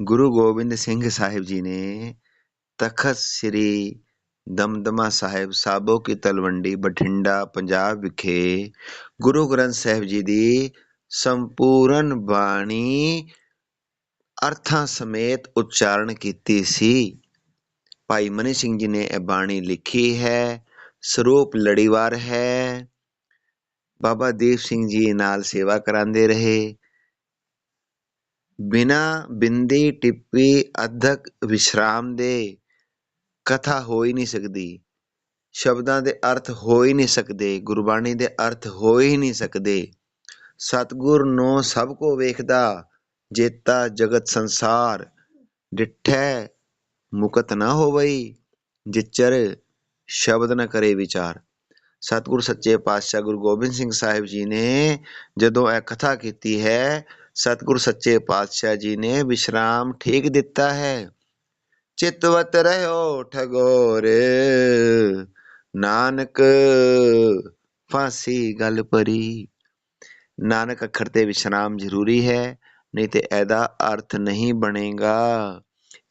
ਗੁਰੂ ਗੋਬਿੰਦ ਸਿੰਘ ਸਾਹਿਬ ਜੀ ਨੇ ਤਖਤ ਸ੍ਰੀ ਦਮਦਮਾ ਸਾਹਿਬ ਸਾਬੋ ਕੀ ਤਲਵੰਡੀ ਬਠਿੰਡਾ, ਪੰਜਾਬ ਵਿਖੇ ਗੁਰੂ ਗ੍ਰੰਥ ਸਾਹਿਬ ਜੀ ਦੀ ਸੰਪੂਰਨ ਬਾਣੀ ਅਰਥਾਂ ਸਮੇਤ ਉਚਾਰਨ ਕੀਤੀ ਸੀ। ਭਾਈ ਮਨੀ ਸਿੰਘ ਜੀ ਨੇ ਇਹ ਬਾਣੀ ਲਿਖੀ ਹੈ, ਸਰੂਪ ਲੜੀਵਾਰ ਹੈ, ਬਾਬਾ ਦੀਪ ਸਿੰਘ ਜੀ ਨਾਲ ਸੇਵਾ ਕਰਾਉਂਦੇ ਰਹੇ ਬਿਨਾ ਬਿੰਦੀ ਟਿੱਪੀ ਅਧਕ ਵਿਸ਼ਰਾਮ ਦੇ ਕਥਾ ਹੋ ਹੀ ਨਹੀਂ ਸਕਦੀ। ਸ਼ਬਦਾਂ ਦੇ ਅਰਥ ਹੋ ਹੀ ਨਹੀਂ ਸਕਦੇ, ਗੁਰਬਾਣੀ ਦੇ ਅਰਥ ਹੋ ਹੀ ਨਹੀਂ ਸਕਦੇ। ਸਤਗੁਰ ਨੂੰ ਸਭ ਕੋ ਵੇਖਦਾ, ਜੇਤਾ ਜਗਤ ਸੰਸਾਰ, ਡਿਠੈ ਮੁਕਤ ਨਾ ਹੋਵਈ, ਜਿਚਰ ਸ਼ਬਦ ਨਾ ਕਰੇ ਵਿਚਾਰ। ਸਤਿਗੁਰ ਸੱਚੇ ਪਾਤਸ਼ਾਹ ਗੁਰੂ ਗੋਬਿੰਦ ਸਿੰਘ ਸਾਹਿਬ ਜੀ ਨੇ ਜਦੋਂ ਇਹ ਕਥਾ ਕੀਤੀ ਹੈ ਸਤਿਗੁਰ ਸੱਚੇ ਪਾਤਸ਼ਾਹ ਜੀ ਨੇ ਵਿਸ਼ਰਾਮ ਠੀਕ ਦਿੱਤਾ ਹੈ। ਚਿਤਵਤ ਰਹਿਓ ਠਗੋਰ, ਨਾਨਕ ਫਾਸੀ ਗੱਲ ਪਰੀ। ਨਾਨਕ ਅੱਖਰ ਤੇ ਵਿਸ਼ਰਾਮ ਜ਼ਰੂਰੀ ਹੈ, ਨਹੀਂ ਤੇ ਇਹਦਾ ਅਰਥ ਨਹੀਂ ਬਣੇਗਾ।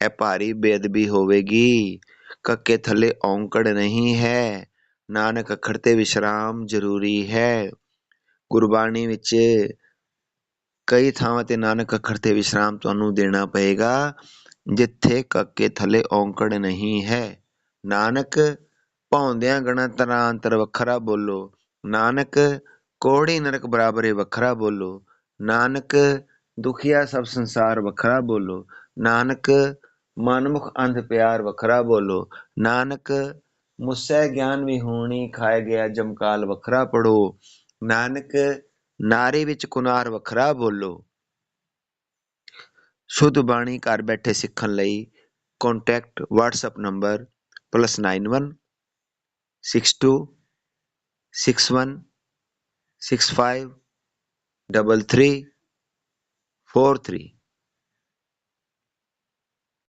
ਇਹ ਭਾਰੀ ਬੇਅਦਬੀ ਹੋਵੇਗੀ। ਕੱਕੇ ਥੱਲੇ ਔਂਕੜ ਨਹੀਂ ਹੈ। ਨਾਨਕ ਅੱਖਰ ਤੇ ਵਿਸ਼ਰਾਮ ਜ਼ਰੂਰੀ ਹੈ। ਗੁਰਬਾਣੀ ਵਿੱਚ ਕਈ ਥਾਵਾਂ ਤੇ ਨਾਨਕ ਅੱਖਰ ਤੇ ਵਿਸ਼ਰਾਮ ਤੁਹਾਨੂੰ ਦੇਣਾ ਪਏਗਾ, ਜਿੱਥੇ ਕੱਕੇ ਥੱਲੇ ਔਂਕੜ ਨਹੀਂ ਹੈ। ਨਾਨਕ ਭੌਂਦਿਆਂ ਗਣਾ ਤਰਾਂ ਅੰਤਰ ਵੱਖਰਾ ਬੋਲੋ। ਨਾਨਕ, ਕੋੜੀ ਨਰਕ ਬਰਾਬਰੇ ਵੱਖਰਾ ਬੋਲੋ। ਨਾਨਕ, ਦੁਖੀਆ ਸਭ ਸੰਸਾਰ ਵੱਖਰਾ ਬੋਲੋ। ਨਾਨਕ, ਮਨਮੁਖ ਅੰਧ ਪਿਆਰ ਵੱਖਰਾ ਬੋਲੋ। ਨਾਨਕ, ਮੁਸੈ ਗਿਆਨ ਵਿਹੂਣੀ ਖਾਏ ਗਿਆ ਜਮਕਾਲ ਵੱਖਰਾ ਪੜੋ। ਨਾਨਕ ਨਾਰੀ ਵਿੱਚ ਕੁਨਾਰ ਵੱਖਰਾ ਬੋਲੋ। ਸ਼ੁੱਧ ਬਾਣੀ ਘਰ ਬੈਠੇ ਸਿੱਖਣ ਲਈ ਕੰਟੈਕਟ WhatsApp ਨੰਬਰ +91 62 61 65 33 43